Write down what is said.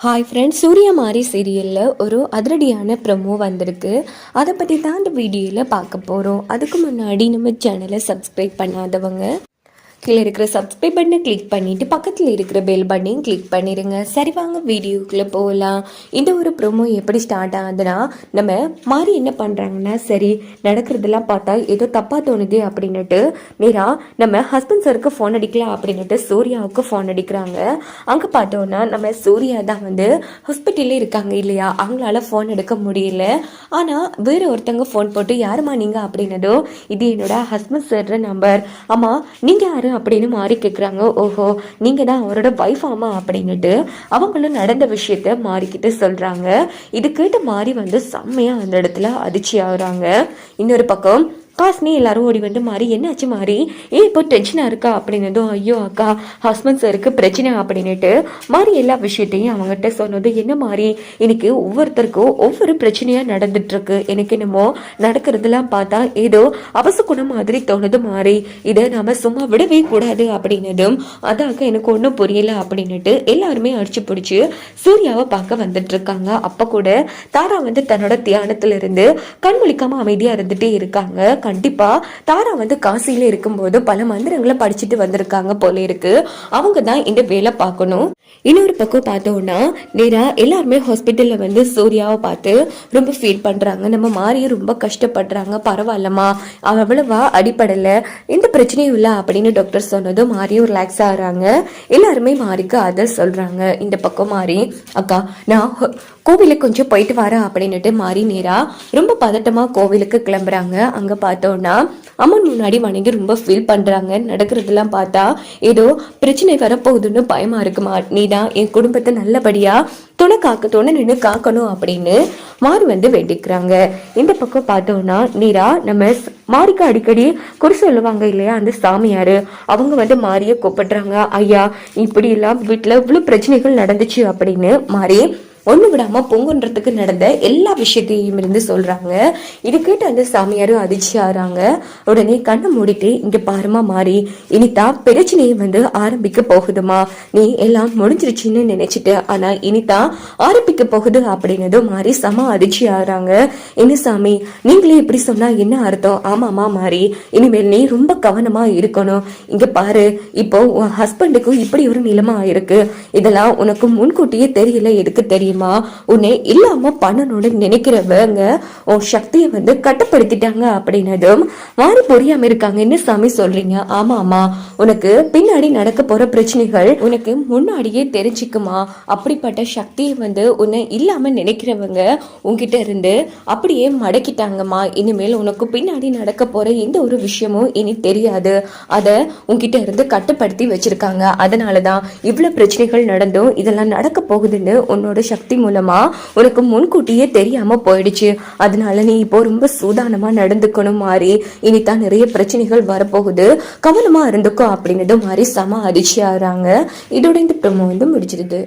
Hi friends Surya மாரி சீரியலில் ஒரு அதிரடியான ப்ரமோ வந்திருக்கு. அதை பற்றி தான் இந்த வீடியோவில் பார்க்க போகிறோம் அதுக்கு முன்னாடி நம்ம சேனலை சப்ஸ்கிரைப் பண்ணாதவங்க கீழே இருக்கிற சப்ஸ்கிரைப் பட்டனை கிளிக் பண்ணிவிட்டு பக்கத்தில் இருக்கிற பெல் பட்டனையும் கிளிக் பண்ணிடுங்க சரி வாங்க வீடியோக்குள்ளே போகலாம். இந்த ஒரு ப்ரோமோ எப்படி ஸ்டார்ட் ஆகுதுன்னா நம்ம மாறி என்ன பண்ணுறாங்கன்னா சரி நடக்கிறதெல்லாம் பார்த்தா ஏதோ தப்பாக தோணுது அப்படின்னுட்டு நேராக நம்ம ஹஸ்பண்ட் சருக்கு ஃபோன் அடிக்கலாம் அப்படின்னுட்டு சூர்யாவுக்கு ஃபோன் அடிக்கிறாங்க. அங்கே பார்த்தோன்னா நம்ம சூர்யா தான் வந்து ஹாஸ்பிட்டலில் இருக்காங்க இல்லையா? அவங்களால ஃபோன் எடுக்க முடியல. ஆனால் வேறு ஒருத்தவங்க ஃபோன் போட்டு யாருமா நீங்கள் அப்படின்னதோ இது என்னோட ஹஸ்பண்ட் சார் நம்பர் ஆமாம் நீங்கள் யாரும் அப்படின்னு மாறி கேட்குறாங்க ஓஹோ நீங்கள் தான் அவரோட வைஃப் ஆமா அப்படின்னுட்டு அவங்களும் நடந்த விஷயத்த மாறிக்கிட்டு சொல்கிறாங்க இது கேட்டு மாறி வந்து செம்மையாக அந்த இடத்துல அதிர்ச்சி ஆகுறாங்க. இன்னொரு பக்கம் காஸ்னி எல்லாரும் ஓடி வந்து மாறி என்னாச்சு மாறி? ஏ இப்போ டென்ஷனாக இருக்கா? அப்படின்னதும் ஐயோ அக்கா ஹஸ்பண்ட் சருக்கு பிரச்சனை அப்படின்னுட்டு மாறி எல்லா விஷயத்தையும் அவங்ககிட்ட சொன்னது என்ன மாறி? இன்னைக்கு ஒவ்வொருத்தருக்கும் ஒவ்வொரு பிரச்சனையாக நடந்துட்டுருக்கு. எனக்கு என்னமோ நடக்கிறதெல்லாம் பார்த்தா ஏதோ அவசகுணம் மாதிரி தோணுது மாறி. இதை நாம் சும்மா விடவே கூடாது அப்படின்னதும் அதாக்க எனக்கு ஒன்றும் புரியல அப்படின்னுட்டு எல்லாருமே அடிச்சு பிடிச்சி சூர்யாவை பார்க்க வந்துட்டு இருக்காங்க அப்போ கூட தாரா வந்து தன்னோட தியானத்திலிருந்து கண் முழிக்காம அமைதியாக இருந்துகிட்டே இருக்காங்க. கண்டிப்பா தாரா வந்து காசியில இருக்கும்போது பல மந்திரங்களை படிச்சுட்டு வந்திருக்காங்க போல இருக்கு. அவங்க தான் இந்த வேலை பார்க்கணும். இன்னொரு பக்கம் பார்த்தோம்னா நேரா எல்லாருமே ஹாஸ்பிட்டல்ல வந்து சூர்யாவை பார்த்து ரொம்ப ஃபீல் பண்றாங்க. நம்ம மாறிய ரொம்ப கஷ்டப்படுறாங்க. பரவாயில்லம்மா அவ்வளவா அடிப்படலை எந்த பிரச்சனையும் இல்லை அப்படின்னு டாக்டர் சொன்னதும் மாறியும் ரிலாக்ஸ் ஆகிறாங்க. எல்லாருமே மாறிக்கு அதை சொல்றாங்க. இந்த பக்கம் மாறி அக்கா நான் கோவிலுக்கு கொஞ்சம் போயிட்டு வரேன் அப்படின்னுட்டு மாறி நேரா ரொம்ப பதட்டமா கோவிலுக்கு கிளம்புறாங்க. அங்க பார்த்தோன்னா அம்மன் முன்னாடி வணங்கி ரொம்ப ஃபீல் பண்ணுறாங்க நடக்கிறதெல்லாம் பார்த்தா ஏதோ பிரச்சனை வரப்போகுதுன்னு பயமாக இருக்குமா நீ தான் என் குடும்பத்தை நல்லபடியாக துணை காக்க துணை நின்று காக்கணும் அப்படின்னு மாறு வந்து வேண்டிக்கிறாங்க. இந்த பக்கம் பார்த்தோம்னா நீரா நம்ம மாரிக்கு அடிக்கடி குறி சொல்லுவாங்க இல்லையா அந்த சாமியார். அவங்க வந்து மாரியை கூப்பிடுறாங்க. ஐயா இப்படி எல்லாம் வீட்டில் இவ்வளோ பிரச்சனைகள் நடந்துச்சு அப்படின்னு மாறி ஒன்று விடாமல் பொங்குன்றதுக்கு நடந்த எல்லா விஷயத்தையும் இருந்து சொல்கிறாங்க இது கேட்டு அந்த சாமியாரும் அதிர்ச்சி ஆகிறாங்க உடனே கண்ணை மூடிட்டு இங்கே பாருமா மாறி இனிதா பிரச்சனையை வந்து ஆரம்பிக்க போகுதுமா நீ எல்லாம் முடிஞ்சிருச்சுன்னு நினைச்சிட்டு. ஆனால் இனிதா ஆரம்பிக்க போகுது அப்படின்னதும் மாறி சம அதிர்ச்சி ஆகிறாங்க என்ன சாமி நீங்களே இப்படி சொன்னால் என்ன அர்த்தம்? ஆமாமா மாறி இனிமேல் நீ ரொம்ப கவனமாக இருக்கணும். இங்கே பாரு இப்போ உன் ஹஸ்பண்டுக்கும் இப்படி ஒரு நிலைமை ஆயிருக்கு. இதெல்லாம் உனக்கு முன்கூட்டியே தெரியல எதுக்கு தெரியுமா? உன்னை இல்லாம பண்ணணும்னு நினைக்கிறவங்க உன் சக்தியை வந்து கட்டுப்படுத்திட்டாங்க அப்படின்னதும் மாறி புரியாம இருக்காங்க என்ன சாமி சொல்றீங்க. ஆமா ஆமா. உனக்கு பின்னாடி நடக்க போற பிரச்சனைகள் உனக்கு முன்னாடியே தெரிஞ்சுக்குமா? அப்படிப்பட்ட சக்தியை வந்து உன்னை இல்லாம நினைக்கிறவங்க உன்கிட்ட இருந்து அப்படியே மடக்கிட்டாங்கம்மா. இனிமேல் உனக்கு பின்னாடி நடக்க போற எந்த ஒரு விஷயமும் இனி தெரியாது. அதை உன்கிட்ட இருந்து கட்டுப்படுத்தி வச்சிருக்காங்க. அதனாலதான் இவ்வளவு பிரச்சனைகள் நடந்தும் இதெல்லாம் நடக்க போகுதுன்னு உன்னோட சக்தி மூலமா உனக்கு முன்கூட்டியே தெரியாம போயிடுச்சு. அதனால நீ இப்போ ரொம்ப சூதானமா நடந்துக்கணும் மாறி. இனிதான் நிறைய பிரச்சனைகள் வரப்போகுது. கவனமா இருந்துக்கோ அப்படின்னதும் மாதிரி சம அதிர்ச்சி ஆகுறாங்க இதோட இந்த ப்ரோமோ வந்து முடிச்சிருது